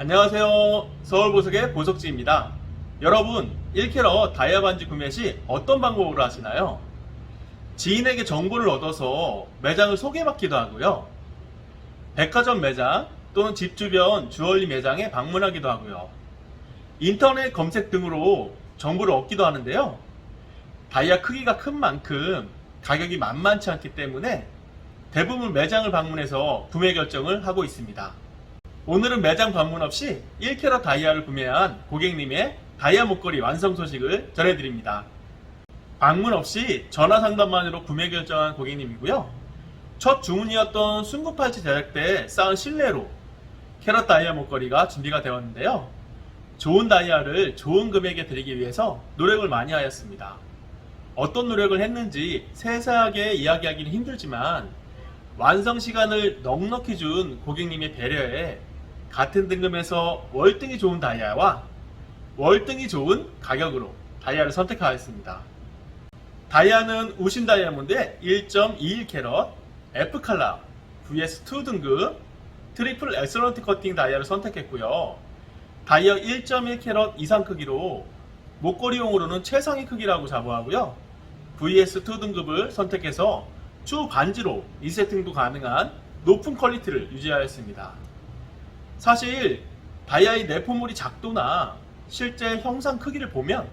안녕하세요. 서울보석의 보석지입니다. 여러분, 1캐럿 다이아 반지 구매 시 어떤 방법으로 하시나요? 지인에게 정보를 얻어서 매장을 소개받기도 하고요. 백화점 매장 또는 집 주변 주얼리 매장에 방문하기도 하고요. 인터넷 검색 등으로 정보를 얻기도 하는데요. 다이아 크기가 큰 만큼 가격이 만만치 않기 때문에 대부분 매장을 방문해서 구매 결정을 하고 있습니다. 오늘은 매장 방문 없이 1캐럿 다이아를 구매한 고객님의 다이아 목걸이 완성 소식을 전해드립니다. 방문 없이 전화 상담만으로 구매 결정한 고객님이고요. 첫 주문이었던 순구팔찌 제작 때 쌓은 신뢰로 캐럿 다이아 목걸이가 준비가 되었는데요. 좋은 다이아를 좋은 금액에 드리기 위해서 노력을 많이 하였습니다. 어떤 노력을 했는지 세세하게 이야기하기는 힘들지만 완성 시간을 넉넉히 준 고객님의 배려에 같은 등급에서 월등히 좋은 다이아와 월등히 좋은 가격으로 다이아를 선택하였습니다. 다이아는 우신 다이아몬드의 1.21캐럿 F칼라 VS2 등급 트리플 엑셀런트 커팅 다이아를 선택했고요. 다이아 1.1캐럿 이상 크기로 목걸이용으로는 최상위 크기라고 자부하고요. VS2 등급을 선택해서 추 반지로 리세팅도 가능한 높은 퀄리티를 유지하였습니다. 사실 다이아의 내포물이 작도나 실제 형상 크기를 보면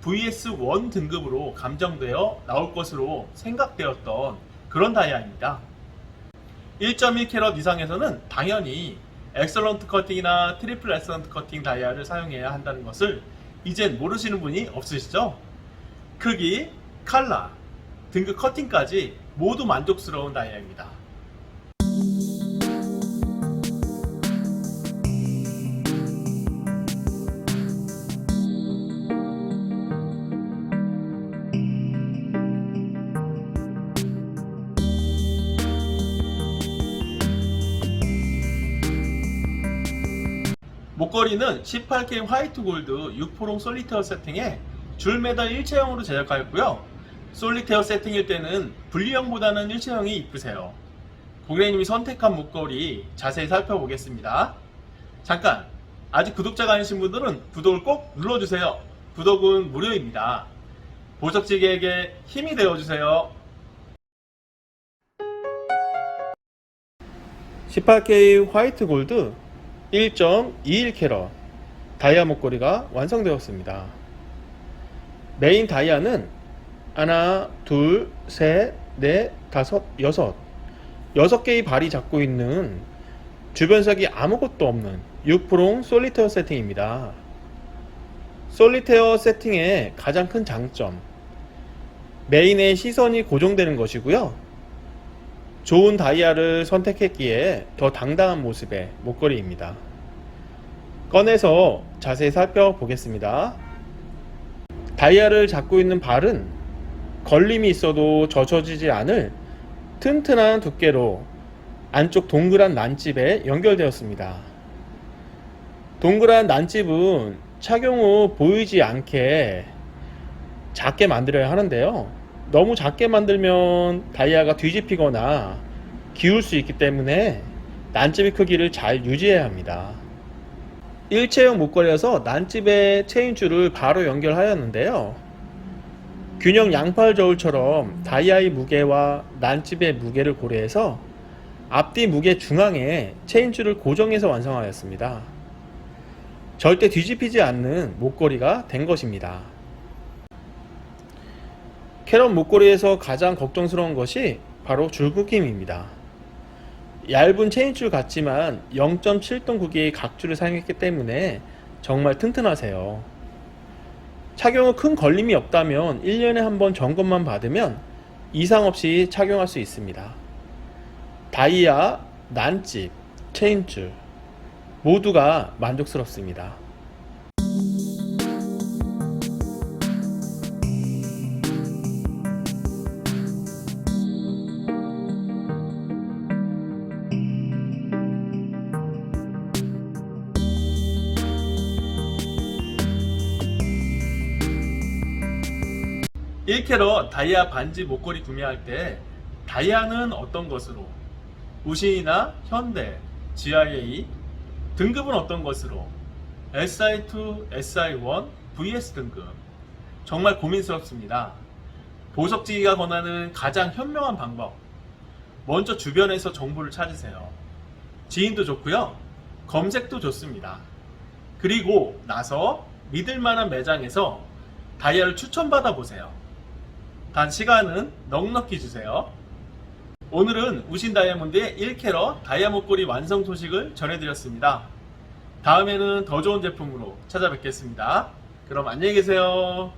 VS1 등급으로 감정되어 나올 것으로 생각되었던 그런 다이아입니다. 1.1캐럿 이상에서는 당연히 엑설런트 커팅이나 트리플 엑설런트 커팅 다이아를 사용해야 한다는 것을 이젠 모르시는 분이 없으시죠? 크기, 칼라, 등급 커팅까지 모두 만족스러운 다이아입니다. 목걸이는 18K 화이트 골드 6포롱 솔리테어 세팅에 줄메달 일체형으로 제작하였고요. 솔리테어 세팅일 때는 분리형보다는 일체형이 이쁘세요. 고객님이 선택한 목걸이 자세히 살펴보겠습니다. 잠깐! 아직 구독자가 아니신 분들은 구독을 꼭 눌러주세요. 구독은 무료입니다. 보석지기에게 힘이 되어주세요. 18K 화이트 골드 1.21캐럿 다이아 목걸이가 완성되었습니다. 메인 다이아는 하나, 둘, 셋, 넷, 다섯, 여섯 여섯 개의 발이 잡고 있는 주변색이 아무것도 없는 6프롱 솔리테어 세팅입니다. 솔리테어 세팅의 가장 큰 장점 메인의 시선이 고정되는 것이고요. 좋은 다이아를 선택했기에 더 당당한 모습의 목걸이입니다. 꺼내서 자세히 살펴보겠습니다. 다이아를 잡고 있는 발은 걸림이 있어도 젖혀지지 않을 튼튼한 두께로 안쪽 동그란 난집에 연결되었습니다. 동그란 난집은 착용 후 보이지 않게 작게 만들어야 하는데요. 너무 작게 만들면 다이아가 뒤집히거나 기울 수 있기 때문에 난집의 크기를 잘 유지해야 합니다. 일체형 목걸이여서 난집에 체인줄을 바로 연결하였는데요. 균형 양팔 저울처럼 다이아의 무게와 난집의 무게를 고려해서 앞뒤 무게 중앙에 체인줄을 고정해서 완성하였습니다. 절대 뒤집히지 않는 목걸이가 된 것입니다. 캐럿 목걸이에서 가장 걱정스러운 것이 바로 줄묶임입니다. 얇은 체인줄 같지만 0.7톤 구기의 각줄을 사용했기 때문에 정말 튼튼하세요. 착용 후큰 걸림이 없다면 1년에 한 번 점검만 받으면 이상 없이 착용할 수 있습니다. 다이아, 난집, 체인줄 모두가 만족스럽습니다. 일캐럿 다이아 반지 목걸이 구매할 때 다이아는 어떤 것으로 우신이나 현대, GIA, 등급은 어떤 것으로? SI2, SI1, VS 등급. 정말 고민스럽습니다. 보석지기가 권하는 가장 현명한 방법. 먼저 주변에서 정보를 찾으세요. 지인도 좋고요. 검색도 좋습니다. 그리고 나서 믿을 만한 매장에서 다이아를 추천받아 보세요. 단 시간은 넉넉히 주세요. 오늘은 우신 다이아몬드의 1캐럿 다이아 목걸이 완성 소식을 전해드렸습니다. 다음에는 더 좋은 제품으로 찾아뵙겠습니다. 그럼 안녕히 계세요.